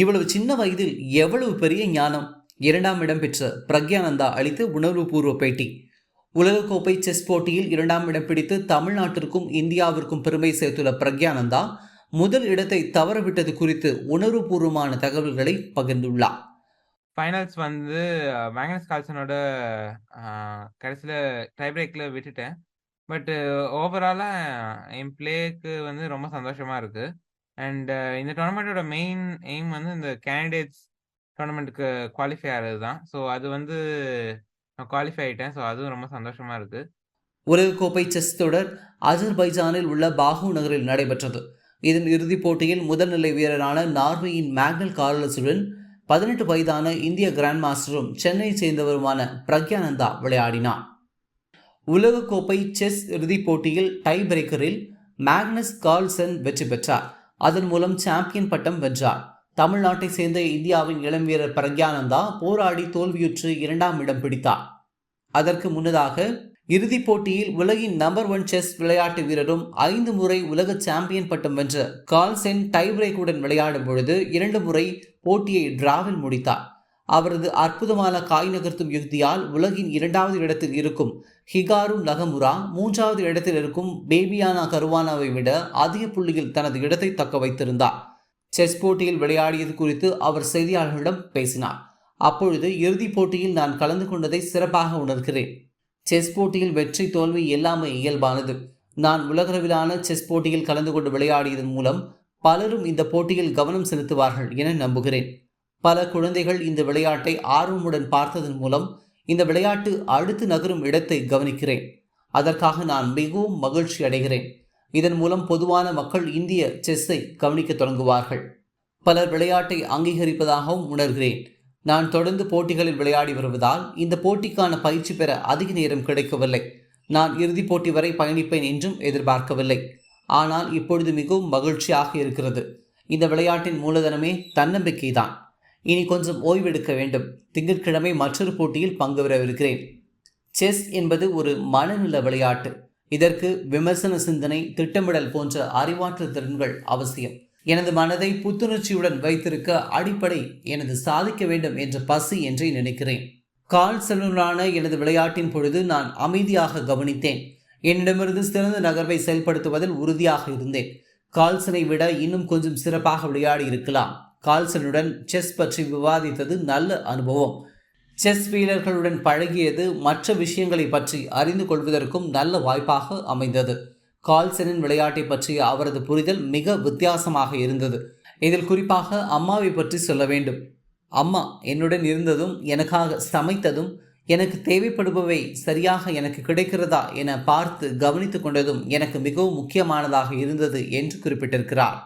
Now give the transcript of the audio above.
இவ்வளவு சின்ன வயதில் எவ்வளவு பெரிய ஞானம் இரண்டாம் இடம் பெற்ற பிரக்யானந்தா அளித்த உணர்வுபூர்வ பேட்டி. உலகக்கோப்பை செஸ் போட்டியில் இரண்டாம் இடம் பிடித்து தமிழ்நாட்டிற்கும் இந்தியாவிற்கும் பெருமை சேர்த்துள்ள பிரக்யானந்தா முதல் இடத்தை தவறவிட்டது குறித்து உணர்வுபூர்வமான தகவல்களை பகிர்ந்துள்ளார். ஃபைனல்ஸ் வந்து மேக்னஸ் கால்சனோட கடைசியில் டைப்ரேக்கில் விட்டுட்டேன். பட்டு ஓவராலாக என் பிளேக்கு வந்து ரொம்ப சந்தோஷமாக இருக்குது அண்ட் uh, இந்த டோர்னமெண்ட்டோட மெயின் எய்ம் வந்து இந்த கேண்டிடேட்ஸ் டோர்னமெண்ட்டுக்கு குவாலிஃபை ஆகிறது தான். ஸோ அது வந்து நான் குவாலிஃபை ஆகிட்டேன் ஸோ அதுவும் ரொம்ப சந்தோஷமாக இருக்குது உலகக்கோப்பை செஸ் தொடர் அஜர்பைஜானில் உள்ள பாகு நகரில் நடைபெற்றது. இதன் இறுதிப் போட்டியில் முதல்நிலை வீரரான நார்வேயின் மேக்னல் கார்லஸுடன் பதினெட்டு வயதான இந்திய கிராண்ட் மாஸ்டரும் சென்னை சேர்ந்தவருமான பிரக்யானந்தா விளையாடினார். உலகக்கோப்பை செஸ் இறுதிப் போட்டியில் டை பிரேக்கரில் மேக்னஸ் கார்ல்சன் வெற்றி பெற்றார். அதன் மூலம் சாம்பியன் பட்டம் வென்றார். தமிழ்நாட்டை சேர்ந்த இந்தியாவின் இளம் வீரர் பிரக்யானந்தா போராடி தோல்வியுற்று இரண்டாம் இடம் பிடித்தார். அதற்கு முன்னதாக இறுதிப் போட்டியில் உலகின் நம்பர் ஒன் செஸ் விளையாட்டு வீரரும் ஐந்து முறை உலக சாம்பியன் பட்டம் வென்ற கால்சென் டைபிரேக்குடன் விளையாடும் பொழுது இரண்டு முறை போட்டியை டிராவில் முடித்தார். அவரது அற்புதமான காய் நகர்த்தும் யுக்தியால் உலகின் இரண்டாவது இடத்தில் இருக்கும் ஹிகாரு நகமுரா மூன்றாவது இடத்தில் இருக்கும் பேபியானா கருவானாவை விட அதிக புள்ளியில் தனது இடத்தை தக்க வைத்திருந்தார். செஸ் போட்டியில் விளையாடியது குறித்து அவர் செய்தியாளர்களிடம் பேசினார். அப்பொழுது இறுதிப் போட்டியில் நான் கலந்து கொண்டதை சிறப்பாக உணர்கிறேன். செஸ் போட்டியில் வெற்றி தோல்வி எல்லாமே இயல்பானது. நான் உலகளவிலான செஸ் போட்டியில் கலந்து கொண்டு விளையாடியதன் மூலம் பலரும் இந்த போட்டியில் கவனம் செலுத்துவார்கள் என நம்புகிறேன். பல குழந்தைகள் இந்த விளையாட்டை ஆர்வமுடன் பார்த்ததன் மூலம் இந்த விளையாட்டு அடுத்து நகரும் இடத்தை கவனிக்கிறேன். அதற்காக நான் மிகவும் மகிழ்ச்சி அடைகிறேன். இதன் மூலம் பொதுவான மக்கள் இந்திய செஸ்ஸை கவனிக்க தொடங்குவார்கள். பலர் விளையாட்டை அங்கீகரிப்பதாகவும் உணர்கிறேன். நான் தொடர்ந்து போட்டிகளில் விளையாடி வருவதால் இந்த போட்டிக்கான பயிற்சி பெற அதிக நேரம் கிடைக்கவில்லை. நான் இறுதிப் போட்டி வரை பயணிப்பேன் என்றும் எதிர்பார்க்கவில்லை. ஆனால் இப்பொழுது மிகவும் மகிழ்ச்சியாக இருக்கிறது. இந்த விளையாட்டின் மூலதனமே தன்னம்பிக்கை தான் இனி கொஞ்சம் ஓய்வெடுக்க வேண்டும். திங்கட்கிழமை மற்றொரு போட்டியில் பங்கு பெறவிருக்கிறேன் செஸ் என்பது ஒரு மனநல விளையாட்டு. இதற்கு விமர்சன சிந்தனை திட்டமிடல் போன்ற அறிவாற்றல் திறன்கள் அவசியம். எனது மனதை புத்துணர்ச்சியுடன் வைத்திருக்க அடிப்படை எனது சாதிக்க வேண்டும் என்ற பசி என்றே நினைக்கிறேன். கால் செல்லுடனான எனது விளையாட்டின் பொழுது நான் அமைதியாக கவனித்தேன். என்னிடமிருந்து சிறந்த நகர்வை செயல்படுத்துவதில் உறுதியாக இருந்தேன். கால்சனை விட இன்னும் கொஞ்சம் சிறப்பாக விளையாடி இருக்கலாம். கால்சனுடன் செஸ் பற்றி விவாதித்தது நல்ல அனுபவம். செஸ் வீரர்களுடன் பழகியது மற்ற விஷயங்களை பற்றி அறிந்து கொள்வதற்கும் நல்ல வாய்ப்பாக அமைந்தது. கால்சனின் விளையாட்டை பற்றிய அவரது புரிதல் மிக வித்தியாசமாக இருந்தது. இதில் குறிப்பாக அம்மாவை பற்றி சொல்ல வேண்டும். அம்மா என்னுடன் இருந்ததும் எனக்காக சமைத்ததும் எனக்கு தேவைப்படுபவை சரியாக எனக்கு கிடைக்கிறதா என பார்த்து கவனித்து கொண்டதும் எனக்கு மிகவும் முக்கியமானதாக இருந்தது என்று குறிப்பிட்டிருக்கிறார்.